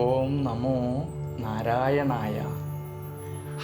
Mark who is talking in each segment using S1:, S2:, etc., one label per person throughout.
S1: ഓം നമോ നാരായണായ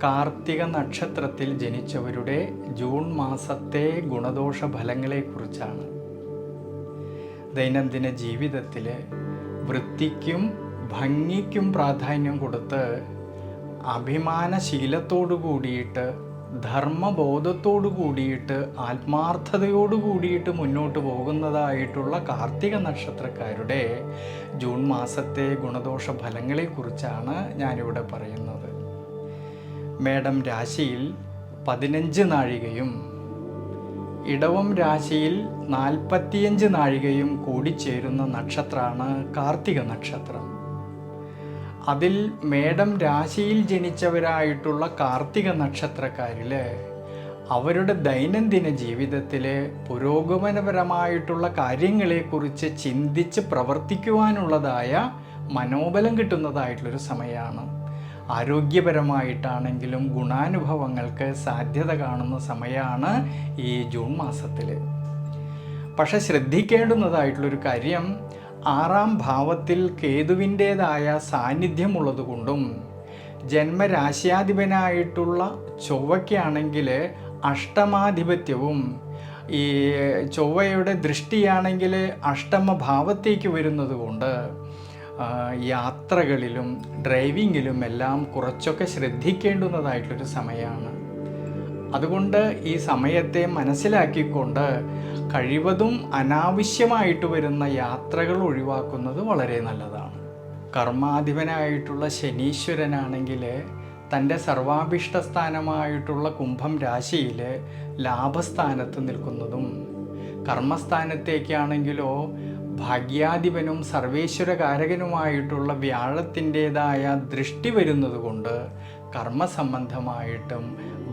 S1: കാർത്തിക നക്ഷത്രത്തിൽ ജനിച്ചവരുടെ ജൂൺ മാസത്തെ ഗുണദോഷ ഫലങ്ങളെക്കുറിച്ചാണ് ദൈനംദിന ജീവിതത്തിൽ വൃത്തിക്കും ഭംഗിക്കും പ്രാധാന്യം കൊടുത്ത് അഭിമാനശീലത്തോടു കൂടിയിട്ട് ധർമ്മബോധത്തോടു കൂടിയിട്ട് ആത്മാർത്ഥതയോടു കൂടിയിട്ട് മുന്നോട്ട് പോകുന്നതായിട്ടുള്ള കാർത്തിക നക്ഷത്രക്കാരുടെ ജൂൺ മാസത്തെ ഗുണദോഷ ഫലങ്ങളെക്കുറിച്ചാണ് ഞാനിവിടെ പറയുന്നത്. മേടം രാശിയിൽ പതിനഞ്ച് നാഴികയും ഇടവം രാശിയിൽ നാൽപ്പത്തിയഞ്ച് നാഴികയും കൂടിച്ചേരുന്ന നക്ഷത്രമാണ് കാർത്തിക നക്ഷത്രം. അതിൽ മേടം രാശിയിൽ ജനിച്ചവരായിട്ടുള്ള കാർത്തിക നക്ഷത്രക്കാരിൽ അവരുടെ ദൈനംദിന ജീവിതത്തിലെ പുരോഗമനപരമായിട്ടുള്ള കാര്യങ്ങളെക്കുറിച്ച് ചിന്തിച്ച് പ്രവർത്തിക്കുവാനുള്ളതായ മനോബലം കിട്ടുന്നതായിട്ടുള്ളൊരു സമയമാണ്. ആരോഗ്യപരമായിട്ടാണെങ്കിലും ഗുണാനുഭവങ്ങൾക്ക് സാധ്യത കാണുന്ന സമയമാണ് ഈ ജൂൺ മാസത്തിൽ പക്ഷെ ശ്രദ്ധിക്കേണ്ടുന്നതായിട്ടുള്ളൊരു കാര്യം ആറാം ഭാവത്തിൽ കേതുവിന്റേതായ സാന്നിധ്യമുള്ളതുകൊണ്ടും ജന്മരാശ്യാധിപനായിട്ടുള്ള ചൊവ്വയ്ക്കാണെങ്കിൽ അഷ്ടമാധിപത്യവും ഈ ചൊവ്വയുടെ ദൃഷ്ടിയാണെങ്കിൽ അഷ്ടമഭാവത്തേക്ക് വരുന്നതുകൊണ്ട് യാത്രകളിലും ഡ്രൈവിങ്ങിലും എല്ലാം കുറച്ചൊക്കെ ശ്രദ്ധിക്കേണ്ടുന്നതായിട്ടൊരു സമയമാണ്. അതുകൊണ്ട് ഈ സമയത്തെ മനസ്സിലാക്കിക്കൊണ്ട് കഴിവതും അനാവശ്യമായിട്ട് വരുന്ന യാത്രകൾ ഒഴിവാക്കുന്നത് വളരെ നല്ലതാണ്. കർമാധിപനായിട്ടുള്ള ശനീശ്വരനാണെങ്കിൽ തന്റെ സർവാഭിഷ്ട സ്ഥാനമായിട്ടുള്ള കുംഭം രാശിയിൽ ലാഭസ്ഥാനത്ത് നിൽക്കുന്നതും കർമ്മസ്ഥാനത്തേക്കാണെങ്കിലോ ഭാഗ്യാധിപനും സർവേശ്വരകാരകനുമായിട്ടുള്ള വ്യാഴത്തിന്റെതായ ദൃഷ്ടി വരുന്നത് കൊണ്ട് കർമ്മസംബന്ധമായിട്ടും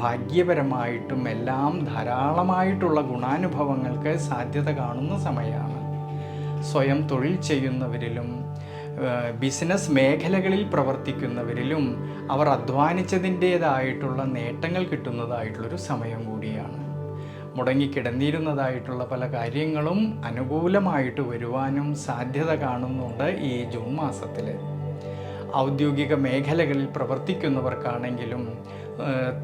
S1: ഭാഗ്യപരമായിട്ടും എല്ലാം ധാരാളമായിട്ടുള്ള ഗുണാനുഭവങ്ങൾക്ക് സാധ്യത കാണുന്ന സമയമാണ്. സ്വയം തൊഴിൽ ചെയ്യുന്നവരിലും ബിസിനസ് മേഖലകളിൽ പ്രവർത്തിക്കുന്നവരിലും അവർ അധ്വാനിച്ചതിന്റേതായിട്ടുള്ള നേട്ടങ്ങൾ കിട്ടുന്നതായിട്ടുള്ളൊരു സമയം കൂടിയാണ്. മുടങ്ങിക്കിടന്നിരുന്നതായിട്ടുള്ള പല കാര്യങ്ങളും അനുകൂലമായിട്ട് വരുവാനും സാധ്യത കാണുന്നുണ്ട് ഈ ജൂൺ മാസത്തിൽ ഔദ്യോഗിക മേഖലകളിൽ പ്രവർത്തിക്കുന്നവർക്കാണെങ്കിലും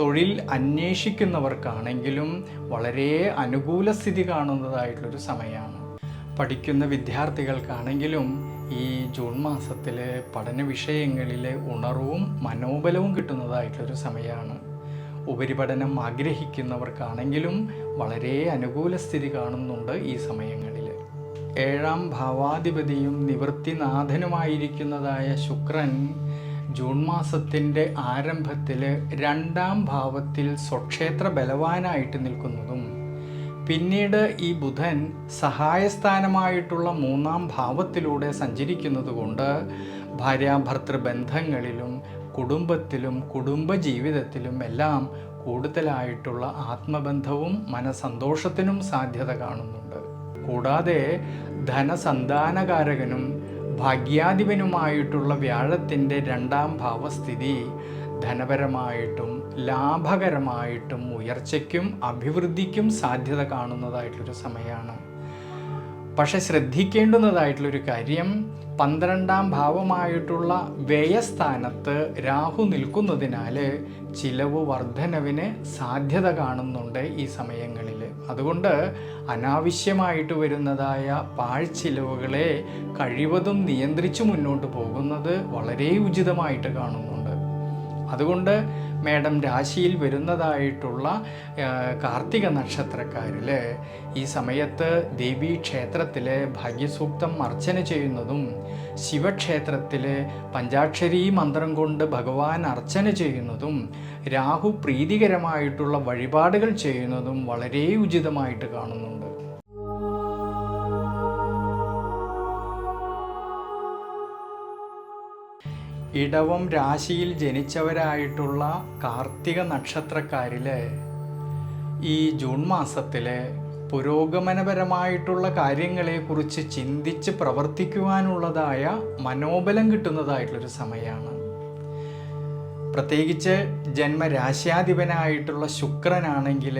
S1: തൊഴിൽ അന്വേഷിക്കുന്നവർക്കാണെങ്കിലും വളരെ അനുകൂല സ്ഥിതി കാണുന്നതായിട്ടുള്ളൊരു സമയമാണ്. പഠിക്കുന്ന വിദ്യാർത്ഥികൾക്കാണെങ്കിലും ഈ ജൂൺ മാസത്തിൽ പഠന വിഷയങ്ങളിലെ ഉണർവും മനോബലവും കിട്ടുന്നതായിട്ടുള്ളൊരു സമയമാണ്. ഉപരിപഠനം ആഗ്രഹിക്കുന്നവർക്കാണെങ്കിലും വളരെ അനുകൂല സ്ഥിതി കാണുന്നുണ്ട് ഈ സമയങ്ങളിൽ ഏഴാം ഭാവാധിപതിയും നിവൃത്തിനാഥനുമായിരിക്കുന്നതായ ശുക്രൻ ജൂൺ മാസത്തിന്റെ ആരംഭത്തിൽ രണ്ടാം ഭാവത്തിൽ സ്വക്ഷേത്ര ബലവാനായിട്ട് നിൽക്കുന്നതും പിന്നീട് ഈ ബുധൻ സഹായസ്ഥാനമായിട്ടുള്ള മൂന്നാം ഭാവത്തിലൂടെ സഞ്ചരിക്കുന്നത് കൊണ്ട് ഭാര്യാഭർത്തൃ കുടുംബ ജീവിതത്തിലും എല്ലാം കൂടുതലായിട്ടുള്ള ആത്മബന്ധവും മനസന്തോഷത്തിനും സാധ്യത കാണുന്നുണ്ട്. കൂടാതെ ധനസന്താനകാരകനും ഭാഗ്യാധിപനുമായിട്ടുള്ള വ്യാഴത്തിന്റെ രണ്ടാം ഭാവസ്ഥിതി ധനപരമായിട്ടും ലാഭകരമായിട്ടും ഉയർച്ചയ്ക്കും അഭിവൃദ്ധിക്കും സാധ്യത കാണുന്നതായിട്ടൊരു സമയമാണ്. പക്ഷെ ശ്രദ്ധിക്കേണ്ടുന്നതായിട്ടുള്ളൊരു കാര്യം പന്ത്രണ്ടാം ഭാവമായിട്ടുള്ള വ്യയസ്ഥാനത്ത് രാഹു നിൽക്കുന്നതിനാൽ ചിലവ് വർധനവിന് സാധ്യത കാണുന്നുണ്ട് ഈ സമയങ്ങളിൽ അതുകൊണ്ട് അനാവശ്യമായിട്ട് വരുന്നതായ പാഴ്ചിലവുകളെ കഴിവതും നിയന്ത്രിച്ച് മുന്നോട്ട് പോകുന്നത് വളരെ ഉചിതമായിട്ട് കാണുന്നുണ്ട്. അതുകൊണ്ട് മേഡം രാശിയിൽ വരുന്നതായിട്ടുള്ള കാർത്തിക നക്ഷത്രക്കാരിൽ ഈ സമയത്ത് ദേവീ ക്ഷേത്രത്തിൽ ഭാഗ്യസൂക്തം അർച്ചന ചെയ്യുന്നതും ശിവക്ഷേത്രത്തിൽ പഞ്ചാക്ഷരി മന്ത്രം കൊണ്ട് ഭഗവാൻ അർച്ചന ചെയ്യുന്നതും രാഹു പ്രീതികരമായിട്ടുള്ള വഴിപാടുകൾ ചെയ്യുന്നതും വളരെ ഉചിതമായിട്ട് കാണുന്നുണ്ട്. ഇടവം രാശിയിൽ ജനിച്ചവരായിട്ടുള്ള കാർത്തിക നക്ഷത്രക്കാരിലെ ഈ ജൂൺ മാസത്തിലെ പുരോഗമനപരമായിട്ടുള്ള കാര്യങ്ങളെക്കുറിച്ച് ചിന്തിച്ച് പ്രവർത്തിക്കുവാനുള്ളതായ മനോബലം കിട്ടുന്നതായിട്ടുള്ളൊരു സമയമാണ് പ്രത്യേകിച്ച് ജന്മരാശ്യാധിപനായിട്ടുള്ള ശുക്രനാണെങ്കിൽ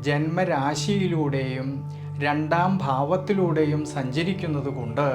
S1: ജന്മരാശിയിലൂടെയും രണ്ടാം ഭാവത്തിലൂടെയും സഞ്ചരിക്കുന്നത് കൊണ്ട്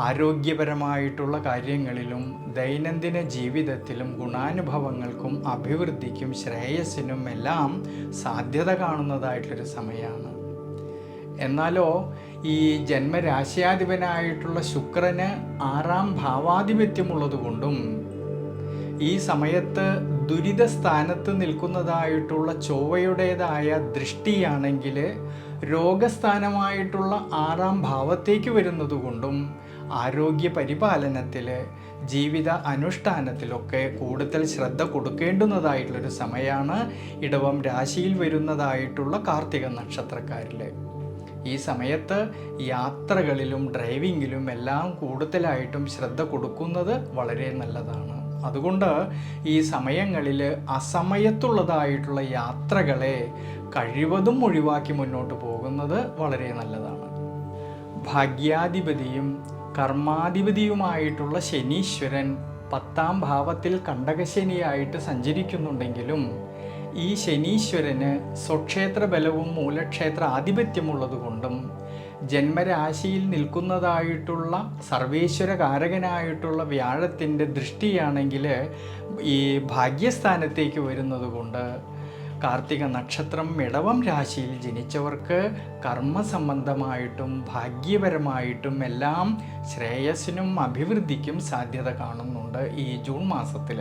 S1: ആരോഗ്യപരമായിട്ടുള്ള കാര്യങ്ങളിലും ദൈനംദിന ജീവിതത്തിലും ഗുണാനുഭവങ്ങൾക്കും അഭിവൃദ്ധിക്കും ശ്രേയസ്സിനും എല്ലാം സാധ്യത കാണുന്നതായിട്ടൊരു സമയമാണ് എന്നാലോ ഈ ജന്മരാശിയാധിപനായിട്ടുള്ള ശുക്രന് ആറാം ഭാവാധിപത്യമുള്ളതുകൊണ്ടും ഈ സമയത്ത് ദുരിത സ്ഥാനത്ത് നിൽക്കുന്നതായിട്ടുള്ള ചൊവ്വയുടേതായ ദൃഷ്ടിയാണെങ്കിൽ രോഗസ്ഥാനമായിട്ടുള്ള ആറാം ഭാവത്തേക്ക് വരുന്നതുകൊണ്ടും ആരോഗ്യ പരിപാലനത്തിൽ ജീവിത അനുഷ്ഠാനത്തിലൊക്കെ കൂടുതൽ ശ്രദ്ധ കൊടുക്കേണ്ടുന്നതായിട്ടുള്ളൊരു സമയമാണ് ഇടവം രാശിയിൽ വരുന്നതായിട്ടുള്ള കാർത്തിക നക്ഷത്രക്കാരിൽ ഈ സമയത്ത് യാത്രകളിലും ഡ്രൈവിങ്ങിലും എല്ലാം കൂടുതലായിട്ടും ശ്രദ്ധ കൊടുക്കുന്നത് വളരെ നല്ലതാണ്. അതുകൊണ്ട് ഈ സമയങ്ങളിൽ അസമയത്തുള്ളതായിട്ടുള്ള യാത്രകളെ കഴിവതും ഒഴിവാക്കി മുന്നോട്ട് പോകുന്നത് വളരെ നല്ലതാണ്. ഭാഗ്യാധിപതിയും കർമാധിപതിയുമായിട്ടുള്ള ശനീശ്വരൻ പത്താം ഭാവത്തിൽ കണ്ടകശനിയായിട്ട് സഞ്ചരിക്കുന്നുണ്ടെങ്കിലും ഈ ശനീശ്വരന് സ്വക്ഷേത്ര ബലവും മൂലക്ഷേത്ര ആധിപത്യമുള്ളതുകൊണ്ടും ജന്മരാശിയിൽ നിൽക്കുന്നതായിട്ടുള്ള സർവേശ്വര കാരകനായിട്ടുള്ള വ്യാഴത്തിന്റെ ദൃഷ്ടിയാണെങ്കിൽ ഈ ഭാഗ്യസ്ഥാനത്തേക്ക് വരുന്നത് കൊണ്ട് കാർത്തിക നക്ഷത്രം ഇടവം രാശിയിൽ ജനിച്ചവർക്ക് കർമ്മസംബന്ധമായിട്ടും ഭാഗ്യപരമായിട്ടും എല്ലാം ശ്രേയസ്സിനും അഭിവൃദ്ധിക്കും സാധ്യത കാണുന്നുണ്ട് ഈ ജൂൺ മാസത്തിൽ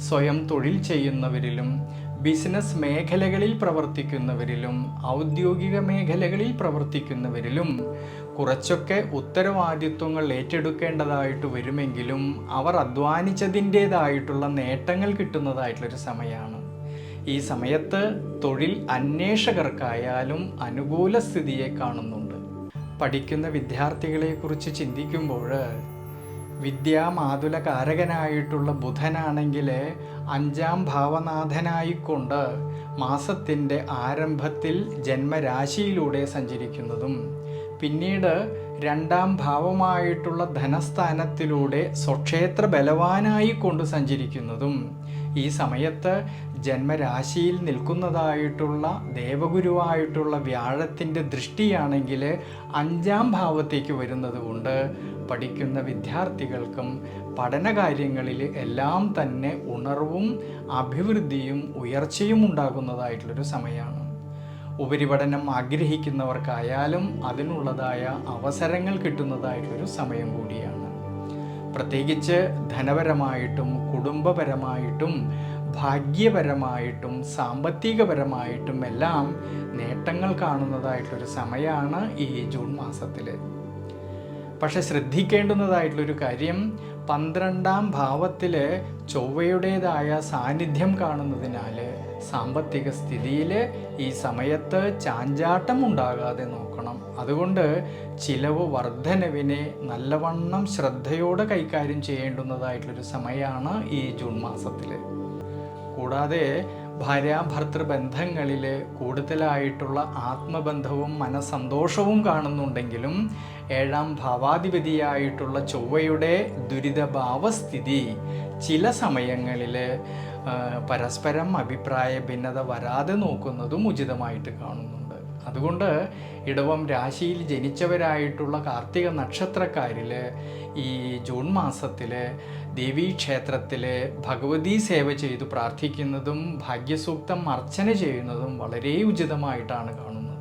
S1: സ്വയം തൊഴിൽ ചെയ്യുന്നവരിലും ബിസിനസ് മേഖലകളിൽ പ്രവർത്തിക്കുന്നവരിലും ഔദ്യോഗിക മേഖലകളിൽ പ്രവർത്തിക്കുന്നവരിലും കുറച്ചൊക്കെ ഉത്തരവാദിത്വങ്ങൾ ഏറ്റെടുക്കേണ്ടതായിട്ട് വരുമെങ്കിലും അവർ അധ്വാനിച്ചതിന്റേതായിട്ടുള്ള നേട്ടങ്ങൾ കിട്ടുന്നതായിട്ടുള്ളൊരു സമയമാണ്. ഈ സമയത്ത് തൊഴിൽ അന്വേഷകർക്കായാലും അനുകൂല സ്ഥിതിയെ കാണുന്നുണ്ട്. പഠിക്കുന്ന വിദ്യാർത്ഥികളെ കുറിച്ച് ചിന്തിക്കുമ്പോൾ വിദ്യാമാതുലകാരകനായിട്ടുള്ള ബുധനാണെങ്കിൽ അഞ്ചാം ഭാവനാഥനായിക്കൊണ്ട് മാസത്തിന്റെ ആരംഭത്തിൽ ജന്മരാശിയിലൂടെ സഞ്ചരിക്കുന്നതും പിന്നീട് രണ്ടാം ഭാവമായിട്ടുള്ള ധനസ്ഥാനത്തിലൂടെ സ്വക്ഷേത്ര ബലവാനായിക്കൊണ്ട് സഞ്ചരിക്കുന്നതും ഈ സമയത്ത് ജന്മരാശിയിൽ നിൽക്കുന്നതായിട്ടുള്ള ദേവഗുരുവായിട്ടുള്ള വ്യാഴത്തിന്റെ ദൃഷ്ടിയാണെങ്കിൽ അഞ്ചാം ഭാവത്തേക്ക് വരുന്നത് കൊണ്ട് പഠിക്കുന്ന വിദ്യാർത്ഥികൾക്കും പഠനകാര്യങ്ങളിൽ എല്ലാം തന്നെ ഉണർവും അഭിവൃദ്ധിയും ഉയർച്ചയും ഉണ്ടാകുന്നതായിട്ടുള്ളൊരു സമയമാണ്. ഉപരിപഠനം ആഗ്രഹിക്കുന്നവർക്കായാലും അതിനുള്ളതായ അവസരങ്ങൾ കിട്ടുന്നതായിട്ടൊരു സമയം കൂടിയാണ്. പ്രത്യേകിച്ച് ധനപരമായിട്ടും കുടുംബപരമായിട്ടും ഭാഗ്യപരമായിട്ടും സാമ്പത്തികപരമായിട്ടും എല്ലാം നേട്ടങ്ങൾ കാണുന്നതായിട്ടൊരു സമയമാണ് ഈ ജൂൺ മാസത്തിൽ പക്ഷെ ശ്രദ്ധിക്കേണ്ടുന്നതായിട്ടുള്ളൊരു കാര്യം പന്ത്രണ്ടാം ഭാവത്തിൽ ചൊവ്വയുടേതായ സാന്നിധ്യം കാണുന്നതിനാൽ സാമ്പത്തിക സ്ഥിതിയിൽ ഈ സമയത്ത് ചാഞ്ചാട്ടം ഉണ്ടാകാതെ നോക്കണം. അതുകൊണ്ട് ചിലവ് വർധനവിനെ നല്ലവണ്ണം ശ്രദ്ധയോടെ കൈകാര്യം ചെയ്യേണ്ടുന്നതായിട്ടുള്ളൊരു സമയമാണ് ഈ ജൂൺ മാസത്തിൽ കൂടാതെ ഭാര്യാഭർത്തൃ ബന്ധങ്ങളിൽ കൂടുതലായിട്ടുള്ള ആത്മബന്ധവും മനസന്തോഷവും കാണുന്നുണ്ടെങ്കിലും ഏഴാം ഭാവാധിപതിയായിട്ടുള്ള ചൊവ്വയുടെ ദുരിതഭാവസ്ഥിതി ചില സമയങ്ങളിൽ പരസ്പരം അഭിപ്രായ ഭിന്നത വരാതെ നോക്കുന്നതും ഉചിതമായിട്ട് കാണുന്നുണ്ട് അതുകൊണ്ട് ഇടവം രാശിയിൽ ജനിച്ചവരായിട്ടുള്ള കാർത്തിക നക്ഷത്രക്കാരിൽ ഈ ജൂൺ മാസത്തിൽ ദേവീക്ഷേത്രത്തിൽ ഭഗവതി സേവ ചെയ്തു പ്രാർത്ഥിക്കുന്നതും ഭാഗ്യസൂക്തം അർച്ചന ചെയ്യുന്നതും വളരെ ഉചിതമായിട്ടാണ് കാണുന്നത്.